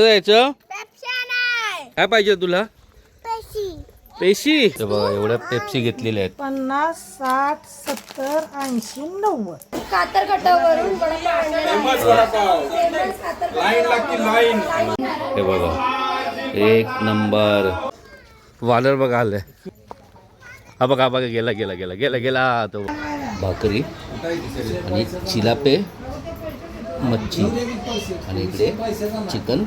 जायचं? काय पाहिजे तुला? पेशी. बघा एवढ्या पेप्सी घेतलेल्या आहेत. पन्नास साठ सत्तर ऐंशी नव्वद. कातर कटावरून हे बघा एक नंबर. वादळ बघा आलंय. हा बघा हा बघा गेला गेला गेला गेला गेला तो. भाकरी आणि चिलापे मच्छी आणि इकडे चिकन.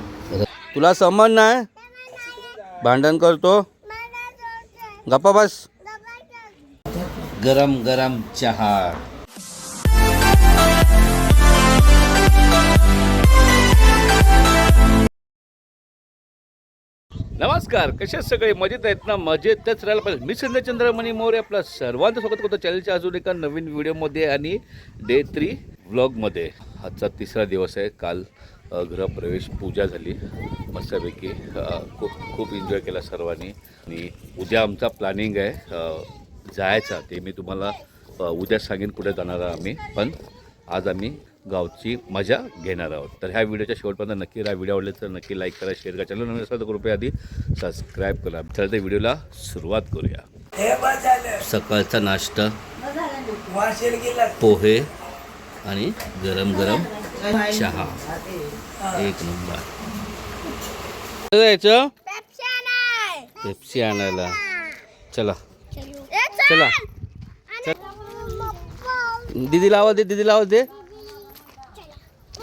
तुला समज नाही? भांडण करतो? गप्पा बस. गरम गरम चहा. नमस्कार कसे सगळे? मजेत आहेत ना? मजेतच राहायला पाहिजे. मी संध्या चंद्रमणी मोरे आपला सर्वांचं स्वागत करतो चॅनलच्या अजून एका नवीन व्हिडिओमध्ये आणि डे थ्री व्लॉगमध्ये आजचा तिसरा दिवस आहे. काल गृहप्रवेश पूजा झाली. मस्तपैकी खूप खूप एन्जॉय केला सर्वांनी. आणि उद्या आमचा प्लॅनिंग आहे जायचा. ते मी तुम्हाला उद्या सांगेन कुठे जाणार आहे आम्ही. पण आज आम्ही गावची मजा घेणार आहोत. तर ह्या व्हिडिओच्या शेवटपर्यंत नक्की राहा. व्हिडिओ आवडले तर नक्की लाईक करा शेअर करा. चॅनल नवीन असेल तर कृपया आधी सबस्क्राईब करा. तर त्या व्हिडिओला सुरुवात करूया. सकाळचा नाश्ता पोहे आणि गरम गरम चहा. एक नंबर. जायचं? पेप्सी आणायला. चला. चला. दीदीला आवाज दे दीदीला आवाज दे.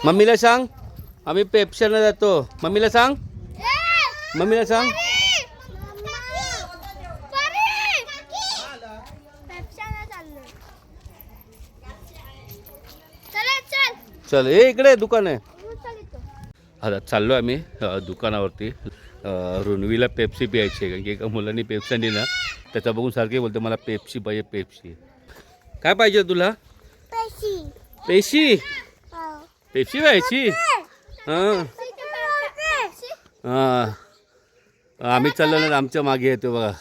मम्मीला सांग. आम्ही पेप्स्यानं जातो. मम्मीला सांग. मम्मीला सांग. चल. ए इकडे दुकान आहे. आता चाललो आम्ही दुकानावरती. रुणवीला पेप्सी प्यायची आहे कारण की एका मुलांनी पेप्सी आणली ना त्याचा बघून सारखे बोलते मला पेप्सी पाहिजे पेप्सी. काय पाहिजे तुला? पेशी. पेप्सी प्यायची हां. हां. आम्ही चाललो ना आमच्या मागे येतो बघा.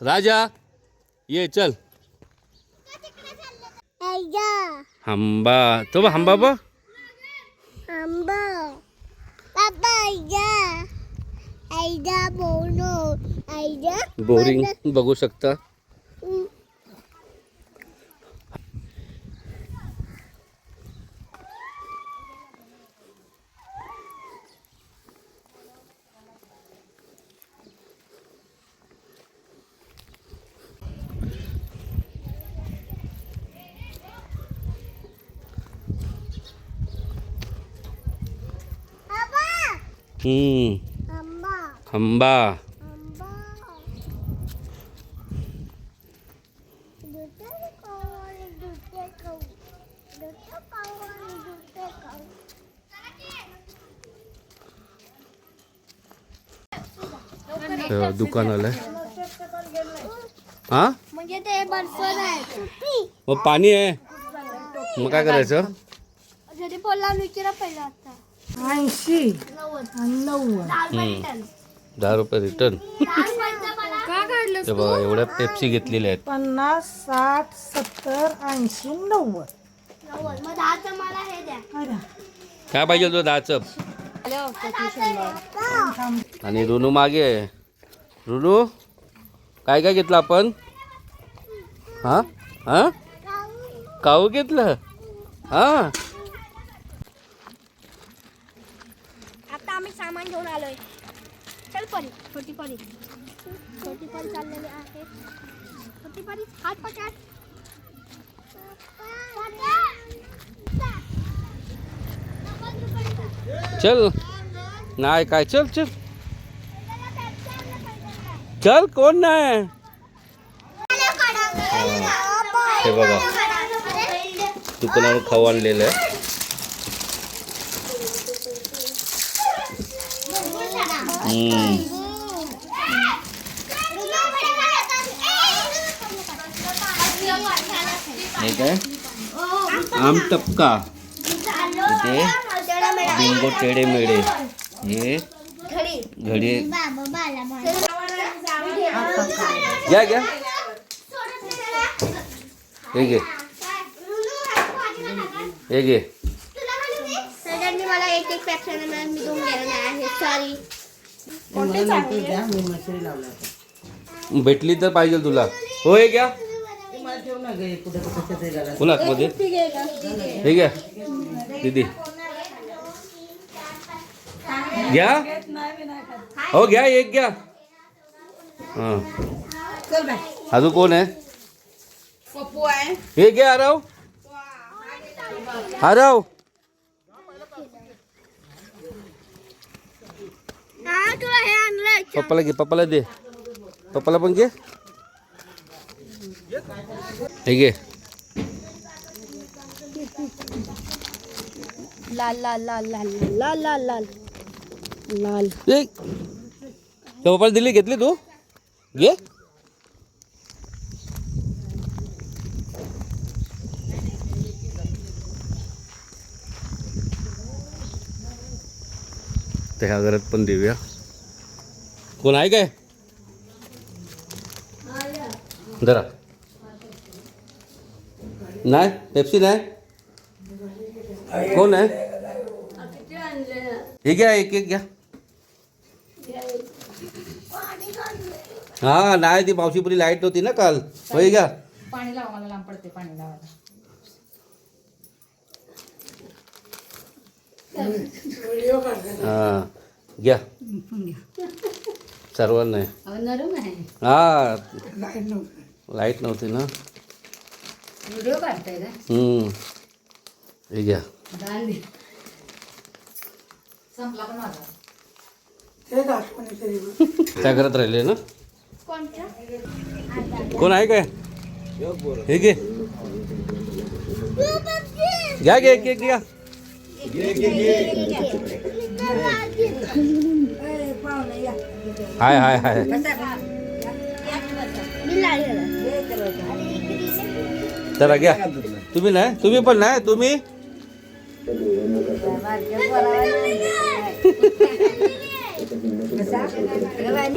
राजा ये चल. हंबा. तो बघ हंबा बघ बोरिंग बघू शकता. हम्म हंबा हे दुकान आलंय हा म्हणजे ते बर्फ नाही मग पाणी आहे मग काय करायचं जरी बोलला विचारा पहिला आता ऐंशी. नव्वद. आणि नव्वद हम्म. दहा रुपये रिटर्न ते बघा एवढ्या पेप्सी घेतलेल्या आहेत. पन्नास साठ सत्तर ऐंशी नव्वद. हे काय पाहिजे तुला दहाचं? आणि रुनू मागे आहे. रुनू काय काय घेतलं आपण? हां? हां? काऊ घेतलं? हां आता सामान घेऊन आलोय. चल परी छोटी परी. छोटी परी चाललेली आहे. छोटी परी हात पकड. चल. नाही काय? चल चल. चल कोण नाही? हे बघा. दुकानावर खाऊ आणलेलं आहे? हे काय? आम टपका. इथे बिंगो टेडे मेडे. हे घडी. घ्या घ्या. हे घे. हे घे. कोणते चांगली आहे? भेटली तर पाहिजे तुला. होय घ्या कुणात मध्ये ठीक आहे का? हे घ्या दीदी. घ्या? हो घ्या एक घ्या. हाँ. अजून कोण आहे? पप्पू आहे. हे घ्या आरव आरव तुला हे आणलंय पप्पाला घे पप्पाला दे. पप्पाला पण घे. हे घे. लाल लाल लाल लाल लाल लाल लाल लाल. ए त्या पप्पाला दिली घेतली तू? घे. त्या घरात पण देऊया. कोण आहे काय? जरा. नाही? पेप्सी नाही? कोण आहे? हे घ्या एक एक घ्या. हा नाही ती पावशीपुरी लाइट नव्हती ना काल. होय घ्या. पाणी लावा लांब पडते पाणी लावायला. हा घ्या. सर्वांना. हा लाइट नव्हती. ना? व्हिडिओ काढताय का. हे घ्या. दांडी संपला पण माझा? त्या घरात राहिले ना? कोण आहे काय? हे घे. घ्या घे घ्या. हाय हाय हाय। चला घ्या तुम्ही नाही? तुम्ही पण नाही? तुम्ही?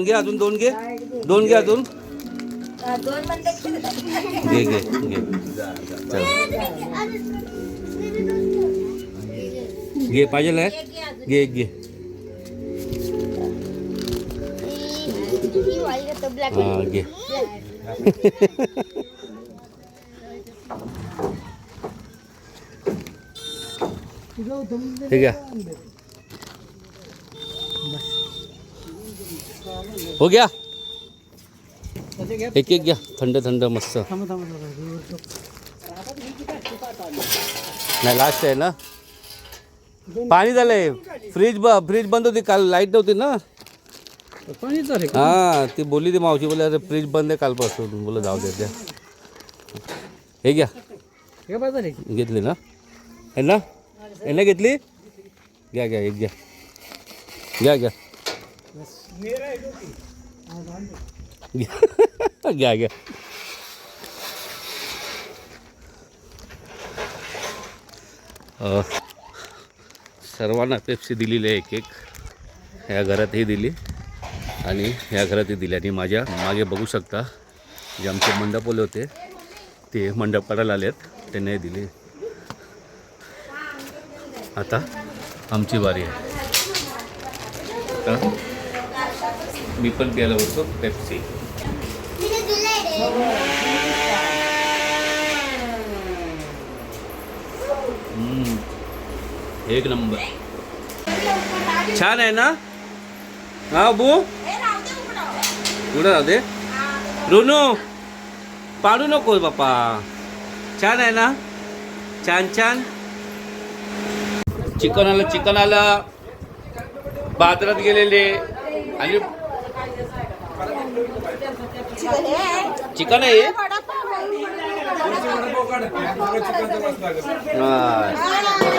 घे अजून, दोन घे. दोन घे अजून. घे घे घे. चल. घे पाहिजे आहे घे घे ही वाली का तो हा। घे हे हो गया? एक एक घ्या थंड थंड मस्त। नाही लास्ट आहे ना? पाणी झालंय. फ्रीज ब फ्रीज बंद होती काल लाइट नव्हती ना? हा ती बोलली ती मावशी बोलली अरे फ्रीज बंद आहे कालपासून. बोला जाऊ द्या द्या. हे घ्या. घेतली ना? हे ना? हे ना घेतली? घ्या घ्या एक घ्या. घ्या घ्या. घ्या. घ्या घ्या. सर्वांना पेप्सी दिलेली आहे एक एक. ह्या घरातही दिली. आणि ह्या घरातही दिली. आणि माझ्या मागे बघू शकता जे आमचे मंडपवले होते ते मंडप काढायला आहेत त्यांनाही दिले. आता आमची बारी आहे. आता मी पण प्यायला होतो पेप्सी. हम्म. एक नंबर. छान आहे ना? हा बू कुठं राहू दे रुनू पाडू नको बापा छान आहे ना? छान छान. चिकन आलं चिकन आलं. बाजारात गेलेले. आणि चिकन आहे? हा.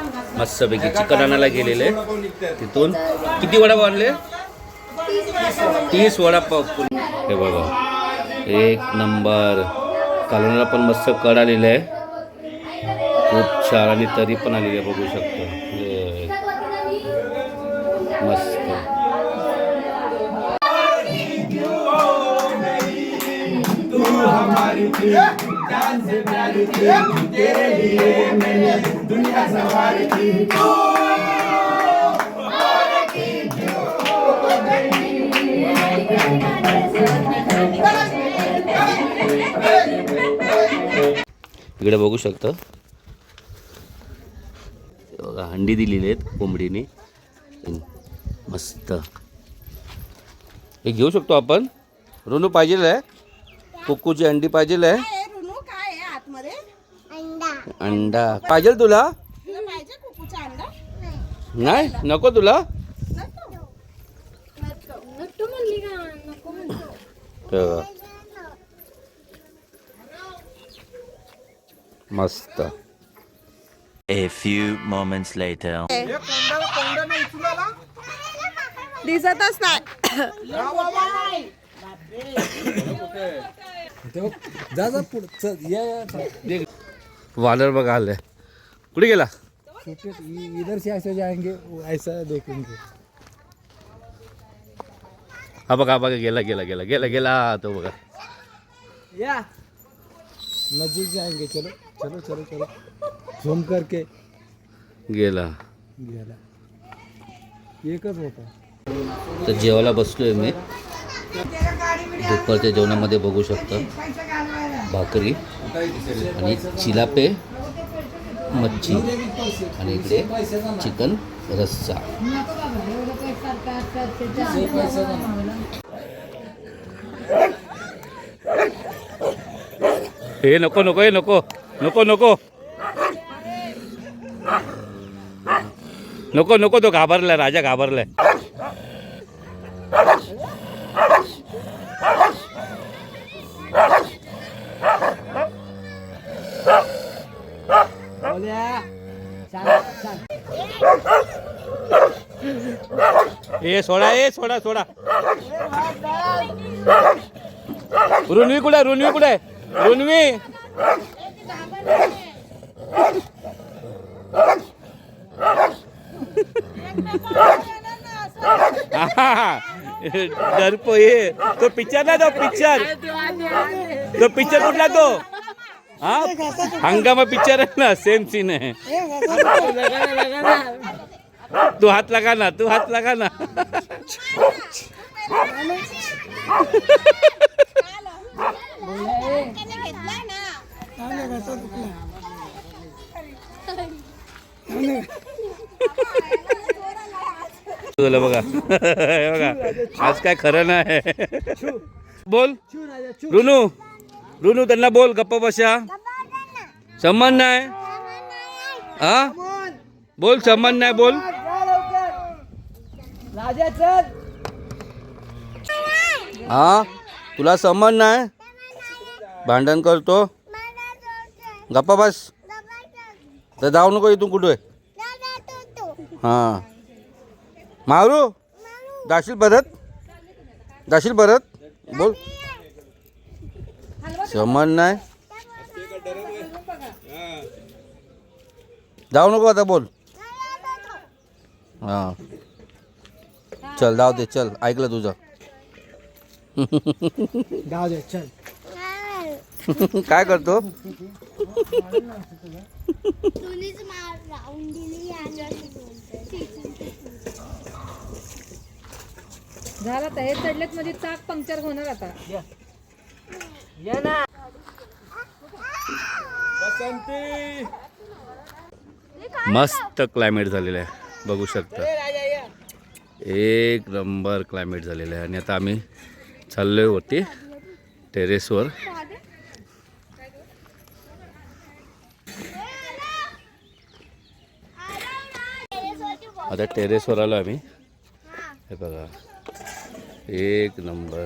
मस्तपैकी चिकन आणायला गेलेले. तिथून किती वडापाव आणले? तीस वडापाव हे बघा एक नंबर. कालवणाला पण मस्त कड आलेलं आहे. खूप छान आणि तरी पण आलेली आहे बघू शकतो. इकडे बघू शकता. बघा हंडी दिलेली आहेत कोंबडीने. मस्त. हे घेऊ शकतो आपण. रोनू पाहिजे आहे. कुक्कूची अंडी पाहिजे आहे? काय रुनू? काय आहे आतमध्ये? अंडा. अंडा. पाहिजे तुला? तुला पाहिजे कुकूचा अंडा? नाही. नको तुला? नको? हे बघा. मस्त. A few moments later. दिसतच नाही. जा जा पुढे. चल या या. वादळ बघा आलंय. कुठे गेला? छोटे इधर से ऐसे जाएंगे वो ऐसा देखेंगे. हा बघा हा बघा गेला गेला गेला गेला गेला तो बघा. नजदीक जाएंगे चलो चलो चलो चलो. झूम करके गेला. गेला. एकच होता. तर जेवायला बसलोय मी. दुपारच्या जेवणामध्ये बघू शकता. भाकरी आणि चिलापे मच्छी आणि इकडे चिकन रस्सा. हे नको नको हे नको नको नको. नको नको तो घाबरलाय राजा घाबरलाय. ए सोडा ए सोडा सोडा रुनवी कुठे रुनवी कुठे रुनवी डरपो ये तो पिक्चर ना तो पिक्चर तो पिक्चर कुठला तो हा हंगामा पिक्चर आहे ना सेम सीन आहे तू हात लगा ना तू हात लगा ना। घेतलाय ना तुला बघा। हे बघा आज काय खरं नाही. बोल रुनू। रुनू त्यांना बोल गप्पा बशा समान नाही हा? बोल समान नाही बोल. हा? तुला समान नाही भांडण करतो? गप्पा बस. तर जाऊ नको इथून कुठे? हां. मारू? जाशील परत? जाशील परत? बोल. संबंध नाही? जाऊ नको आता बोल. हां. चल जाऊ दे चल. ऐकलं तुझं. दे चल. काय करतो? तुनीच मार राहून दिली झालं आता हे चढलेत म्हणजे चाक पंक्चर होणार आता. मस्त क्लायमेट झालेलं आहे बघू शकता. एक नंबर क्लायमेट झालेलं आहे. आणि आता आम्ही चाललोय होती टेरेसवर आता टेरेसवर आलो आम्ही. हे बघा. एक नंबर.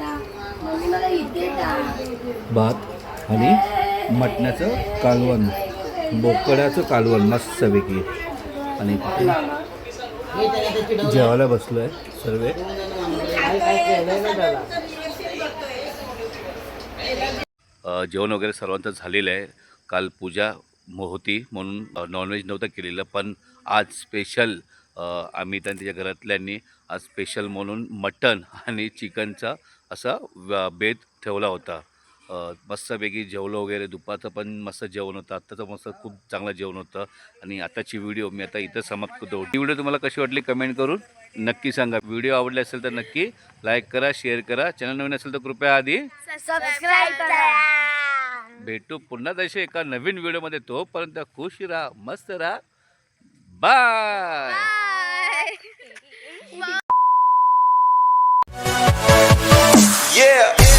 भात आणि मटण्याचं कालवण बोकड्याचं कालवण मस्तपैकी आणि जेवायला बसलो आहे सर्व जेवण वगैरे सर्वांचं झालेलं आहे. काल पूजा होती म्हणून नॉनव्हेज नव्हतं केलेलं पण आज स्पेशल आम्ही त्यांच्या घरातल्यांनी आज स्पेशल म्हणून मटन आणि चिकनचा असा बेत ठेवला होता. मस्तपैकी जेवलं वगैरे दुपारचं पण मस्त जेवण होतं आत्ताचं मस्त खूप चांगलं जेवण होतं आणि आताची व्हिडिओ मी आता इथं समाप्त होतो ही व्हिडिओ तुम्हाला कशी वाटली कमेंट करून नक्की सांगा. व्हिडिओ आवडला असेल तर नक्की लाईक करा शेअर करा. चॅनल नवीन असेल तर कृपया आधी भेटू पुन्हा तसे एका नवीन व्हिडिओमध्ये तोपर्यंत खुश राहा मस्त राहा. Bye Yeah.